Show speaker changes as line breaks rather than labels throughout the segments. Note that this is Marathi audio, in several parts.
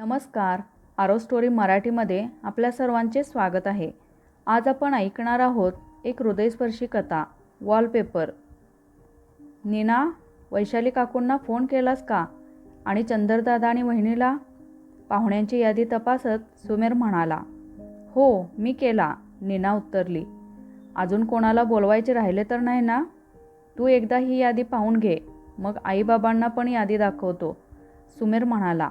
नमस्कार. आरो स्टोरी मराठीमध्ये आपल्या सर्वांचे स्वागत आहे. आज आपण ऐकणार आहोत एक हृदयस्पर्शी कथा वॉलपेपर. नीना वैशाली काकूंना फोन केलास का? आणि चंदरदादा आणि वहिनीला? पाहुण्यांची यादी तपासत सुमेर म्हणाला हो मी केला नीना उत्तरली. अजून कोणाला बोलवायचे राहिले तर नाही ना? तू एकदा ही यादी पाहून घे मग आईबाबांना पण यादी दाखवतो सुमेर म्हणाला.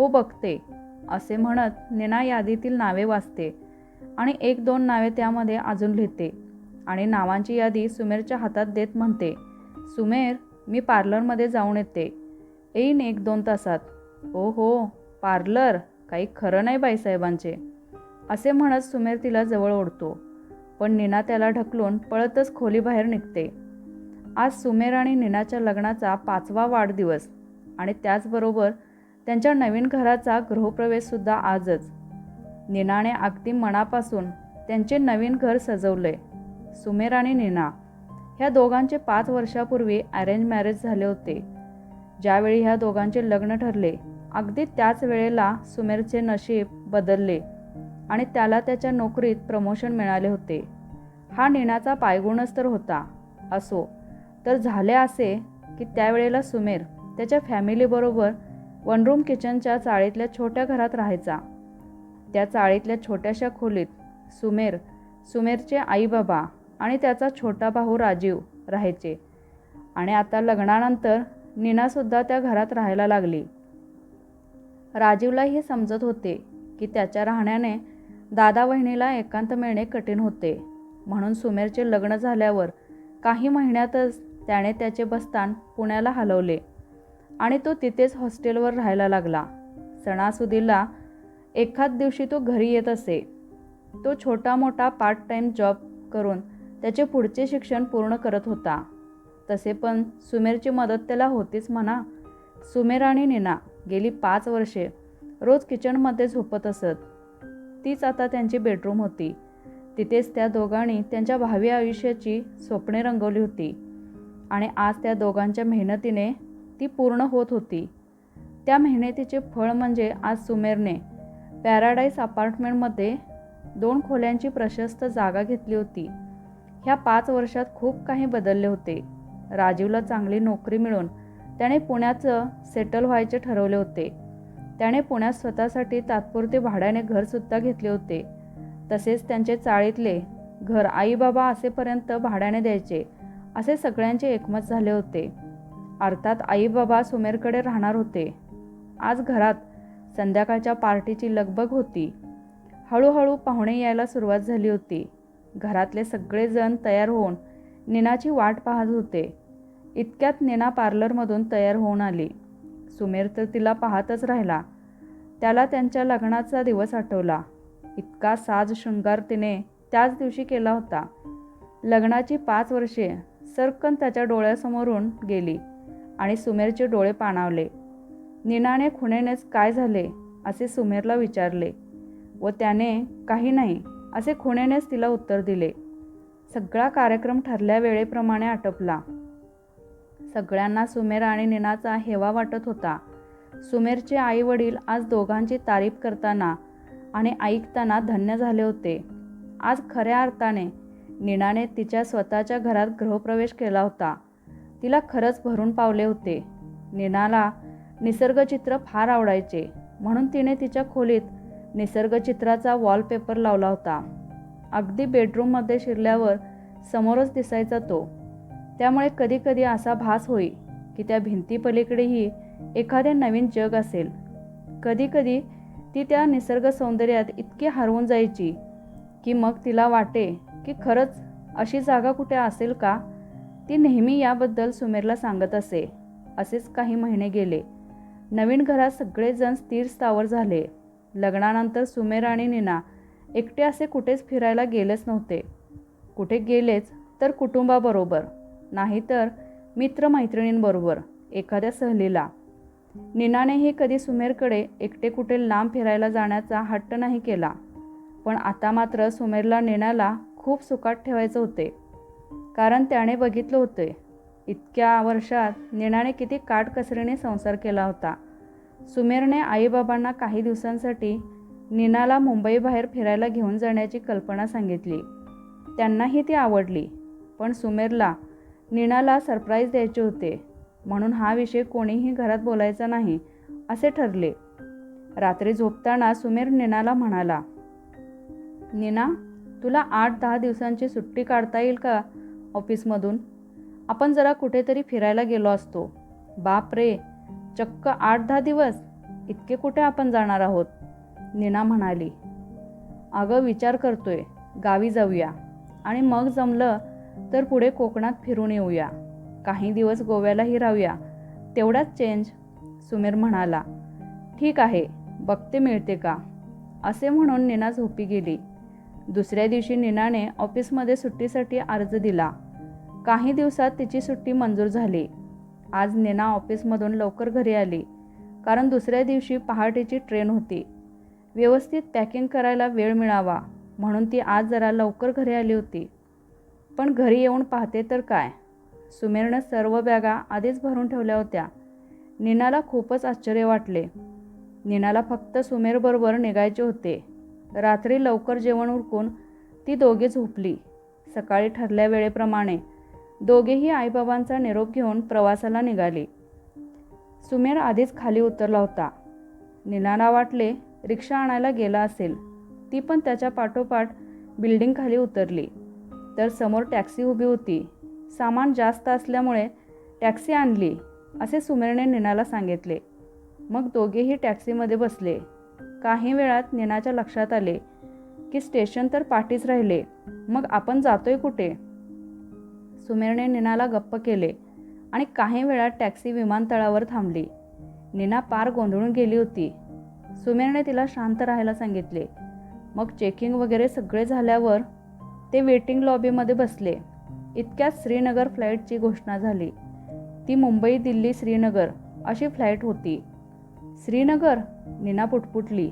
हो बघते असे म्हणत नीना यादीतील नावे वाचते आणि एक दोन नावे त्यामध्ये अजून लिहिते आणि नावांची यादी सुमेरच्या हातात देत म्हणते सुमेर मी पार्लरमध्ये जाऊन येते. येईन एक दोन तासात. ओ हो पार्लर? काही खरं नाही बाईसाहेबांचे. असे म्हणत सुमेर तिला जवळ ओढतो पण नीना त्याला ढकलून पळतच खोलीबाहेर निघते. आज सुमेर आणि नीनाच्या लग्नाचा पाचवा वाढदिवस आणि त्याचबरोबर त्यांच्या नवीन घराचा गृहप्रवेशसुद्धा आजच. निनाने अगदी मनापासून त्यांचे नवीन घर सजवले. सुमेर आणि निना. ह्या दोघांचे पाच वर्षापूर्वी अरेंज मॅरेज झाले होते. ज्यावेळी ह्या दोघांचे लग्न ठरले अगदी त्याच वेळेला सुमेरचे नशीब बदलले आणि त्याला त्याच्या नोकरीत प्रमोशन मिळाले होते. हा निनाचा पायगुणच तर होता. असो तर झाले असे की त्यावेळेला सुमेर त्याच्या फॅमिलीबरोबर वन रूम किचनच्या चाळीतल्या छोट्या घरात राहायचा. त्या चाळीतल्या छोट्याशा खोलीत सुमेर सुमेरचे आईबाबा आणि त्याचा छोटा भाऊ राजीव राहायचे. आणि आता लग्नानंतर नीनासुद्धा त्या घरात राहायला लागली. राजीवलाही हे समजत होते की त्याच्या राहण्याने दादा वहिनीला एकांत मिळणे कठीण होते. म्हणून सुमेरचे लग्न झाल्यावर काही महिन्यातच त्याने त्याचे बस्तान पुण्याला हलवले. आणि तो तिथेच हॉस्टेलवर राहायला लागला. सणासुदीला एखाद दिवशी तो घरी येत असे. तो छोटा मोठा पार्ट टाईम जॉब करून त्याचे पुढचे शिक्षण पूर्ण करत होता. तसे पण सुमेरची मदत त्याला होतीच म्हणा. सुमेर आणि नीना गेली पाच वर्षे रोज किचनमध्ये झोपत असत. तीच आता त्यांची बेडरूम होती. तिथेच त्या दोघांनी त्यांच्या भावी आयुष्याची स्वप्ने रंगवली होती. आणि आज त्या दोघांच्या मेहनतीने ती पूर्ण होत होती. त्या मेहनतीचे फळ म्हणजे आज सुमेरने पॅराडाईस अपार्टमेंटमध्ये दोन खोल्यांची प्रशस्त जागा घेतली होती. ह्या पाच वर्षात खूप काही बदलले होते. राजीवला चांगली नोकरी मिळून त्याने पुण्याचं सेटल व्हायचे ठरवले होते. त्याने पुण्यात स्वतःसाठी तात्पुरते भाड्याने घरसुद्धा घेतले होते. तसेच त्यांचे चाळीतले घर आईबाबा असेपर्यंत भाड्याने द्यायचे असे सगळ्यांचे एकमत झाले होते. अर्थात आई बाबा सुमेरकडे राहणार होते. आज घरात संध्याकाळच्या पार्टीची लगबग होती. हळूहळू पाहुणे यायला सुरुवात झाली होती. घरातले सगळेजण तयार होऊन नीनाची वाट पाहत होते. इतक्यात निना पार्लरमधून तयार होऊन आली. सुमेर तर तिला पाहतच राहिला. त्याला त्यांच्या लग्नाचा दिवस आठवला. इतका साज शृंगार तिने त्याच दिवशी केला होता. लग्नाची पाच वर्षे सरकन त्याच्या डोळ्यासमोरून गेली. आणि सुमेरचे डोळे पाणावले. निनाने खुणेनेच काय झाले? असे सुमेरला विचारले. व त्याने काही नाही असे खुणेनेच तिला उत्तर दिले. सगळा कार्यक्रम ठरल्या वेळेप्रमाणे आटपला. सगळ्यांना सुमेर आणि नीनाचा हेवा वाटत होता. सुमेरचे आई वडील आज दोघांची तारीफ करताना आणि ऐकताना धन्य झाले होते. आज खऱ्या अर्थाने नीनाने तिच्या स्वतःच्या घरात गृहप्रवेश केला होता. तिला खरंच भरून पावले होते. निनाला निसर्गचित्र फार आवडायचे. म्हणून तिने तिच्या खोलीत निसर्गचित्राचा वॉलपेपर लावला होता. अगदी बेडरूममध्ये शिरल्यावर समोरच दिसायचा तो. त्यामुळे कधीकधी असा भास होई की त्या भिंतीपलीकडेही एखादे नवीन जग असेल. कधीकधी ती त्या निसर्ग सौंदर्यात इतकी हरवून जायची की मग तिला वाटे की खरंच अशी जागा कुठे असेल का? ती नेहमी याबद्दल सुमेरला सांगत असे. असेच काही महिने गेले. नवीन घरात सगळेजण स्थिर स्थावर झाले. लग्नानंतर सुमेर आणि नीना एकटे असे कुठेच फिरायला गेलेच नव्हते. कुठे गेलेच तर कुटुंबाबरोबर नाहीतर मित्रमैत्रिणींबरोबर एखाद्या सहलीला. नीनानेही कधी सुमेरकडे एकटे कुठे लांब फिरायला जाण्याचा हट्ट नाही केला. पण आता मात्र सुमेरला नेण्याला खूप सुखात ठेवायचे होते. कारण त्याने बघितलं होते इतक्या वर्षात नीनाने किती काटकसरीने संसार केला होता. सुमेरने आईबाबांना काही दिवसांसाठी निनाला मुंबईबाहेर फिरायला घेऊन जाण्याची कल्पना सांगितली. त्यांनाही ती आवडली पण सुमेरला निनाला सरप्राईज द्यायचे होते. म्हणून हा विषय कोणीही घरात बोलायचा नाही असे ठरले. रात्री झोपताना सुमेर निनाला म्हणाला नीना तुला आठ दहा दिवसांची सुट्टी काढता येईल का? ऑफिसमधून. आपण जरा कुठेतरी फिरायला गेलो असतो. बाप रे चक्क आठ दहा दिवस. इतके कुठे आपण जाणार आहोत? नीना म्हणाली. अगं विचार करतोय. गावी जाऊया. आणि मग जमलं तर पुढे कोकणात फिरून येऊया. काही दिवस गोव्यालाही राहूया. तेवढाच चेंज सुमीर म्हणाला. ठीक आहे बघते मिळते का? असे म्हणून नीना झोपी गेली. दुसऱ्या दिवशी नीनाने ऑफिसमध्ये सुट्टीसाठी अर्ज दिला. काही दिवसात तिची सुट्टी मंजूर झाली. आज नीना ऑफिसमधून लवकर घरी आली कारण दुसऱ्या दिवशी पहाटेची ट्रेन होती. व्यवस्थित पॅकिंग करायला वेळ मिळावा म्हणून ती आज जरा लवकर घरी आली होती. पण घरी येऊन पाहते तर काय? सुमेरनं सर्व बॅगा आधीच भरून ठेवल्या होत्या. नीनाला खूपच आश्चर्य वाटले. नीनाला फक्त सुमेरबरोबर निघायचे होते. रात्री लवकर जेवण उरकून ती दोघे झोपली. सकाळी ठरल्या वेळेप्रमाणे दोघेही आईबाबांचा निरोप घेऊन प्रवासाला निघाली. सुमेर आधीच खाली उतरला होता. निनाना वाटले रिक्षा आणायला गेला असेल. ती पण त्याच्या पाठोपाठ बिल्डिंग खाली उतरली. तर समोर टॅक्सी उभी होती. सामान जास्त असल्यामुळे टॅक्सी आणली असे सुमेरने निनाला सांगितले. मग दोघेही टॅक्सीमध्ये बसले. काही वेळात नीनाच्या लक्षात आले की स्टेशन तर पाठीच राहिले. मग आपण जातोय कुठे? सुमेरने नीनाला गप्प केले आणि काही वेळात टॅक्सी विमानतळावर थांबली. नीना पार गोंधळून गेली होती. सुमेरने तिला शांत राहायला सांगितले. मग चेकिंग वगैरे सगळे झाल्यावर ते वेटिंग लॉबीमध्ये बसले. इतक्यात श्रीनगर फ्लाईटची घोषणा झाली. ती मुंबई दिल्ली श्रीनगर अशी फ्लाईट होती. श्रीनगर नीना पुटपुटली.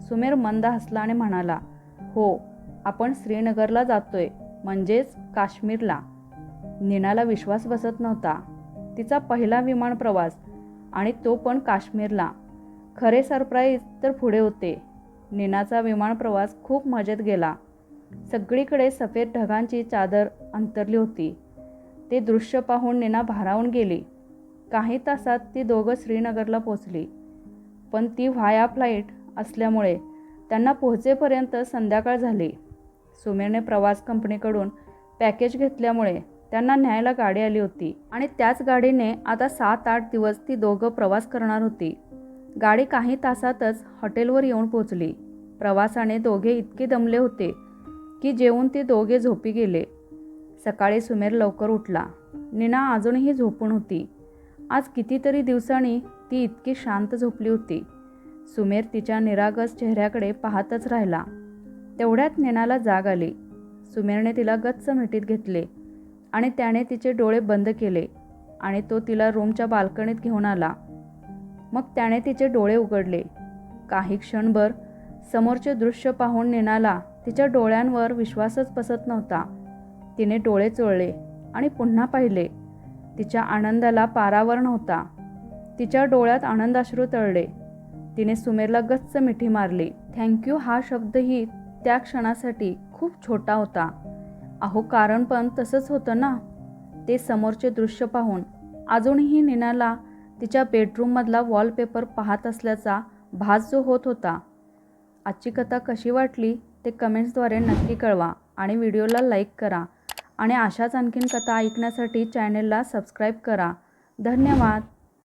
सुमेर मंद हसला आणि म्हणाला हो आपण श्रीनगरला जातोय म्हणजेच काश्मीरला. नीनाला विश्वास बसत नव्हता. तिचा पहिला विमान प्रवास आणि तो पण काश्मीरला. खरे सरप्राईज तर पुढे होते. नीनाचा विमान प्रवास खूप मजेत गेला. सगळीकडे सफेद ढगांची चादर अंतरली होती. ते दृश्य पाहून नीना भारावून गेली. काही तासात ती दोघं श्रीनगरला पोचली पण ती व्हाया फ्लाईट असल्यामुळे त्यांना पोहोचेपर्यंत संध्याकाळ झाली. सुमेरने प्रवास कंपनीकडून पॅकेज घेतल्यामुळे त्यांना न्यायला गाडी आली होती आणि त्याच गाडीने आता सात आठ दिवस ती दोघं प्रवास करणार होती. गाडी काही तासातच हॉटेलवर येऊन पोचली प्रवासाने दोघे इतके दमले होते की जेवून ते दोघे झोपी गेले. सकाळी सुमेर लवकर उठला. नीना अजूनही झोपून होती. आज कितीतरी दिवसांनी ती इतकी शांत झोपली होती. सुमेर तिच्या निरागस चेहऱ्याकडे पाहतच राहिला. तेवढ्यात नेनाला जाग आली. सुमेरने तिला गच्च मिठीत घेतले आणि त्याने तिचे डोळे बंद केले आणि तो तिला रूमच्या बाल्कनीत घेऊन आला. मग त्याने तिचे डोळे उघडले. काही क्षणभर समोरचे दृश्य पाहून नेनाला तिच्या डोळ्यांवर विश्वासच बसत नव्हता. तिने डोळे चोळले आणि पुन्हा पाहिले. तिच्या आनंदाला पारावर नव्हता. तिच्या डोळ्यात आनंदाश्रू तळले. तिने सुमेरला गच्च मिठी मारली. थँक्यू हा शब्दही त्या क्षणासाठी खूप छोटा होता. अहो कारण पण तसंच होतं ना. ते समोरचे दृश्य पाहून अजूनही नीनाला तिच्या बेडरूममधला वॉलपेपर पाहत असल्याचा भास जो होत होता. आजची कथा कशी वाटली ते कमेंट्सद्वारे नक्की कळवा आणि व्हिडिओला लाईक करा आणि अशाच आणखीन कथा ऐकण्यासाठी चॅनेलला सबस्क्राईब करा. धन्यवाद.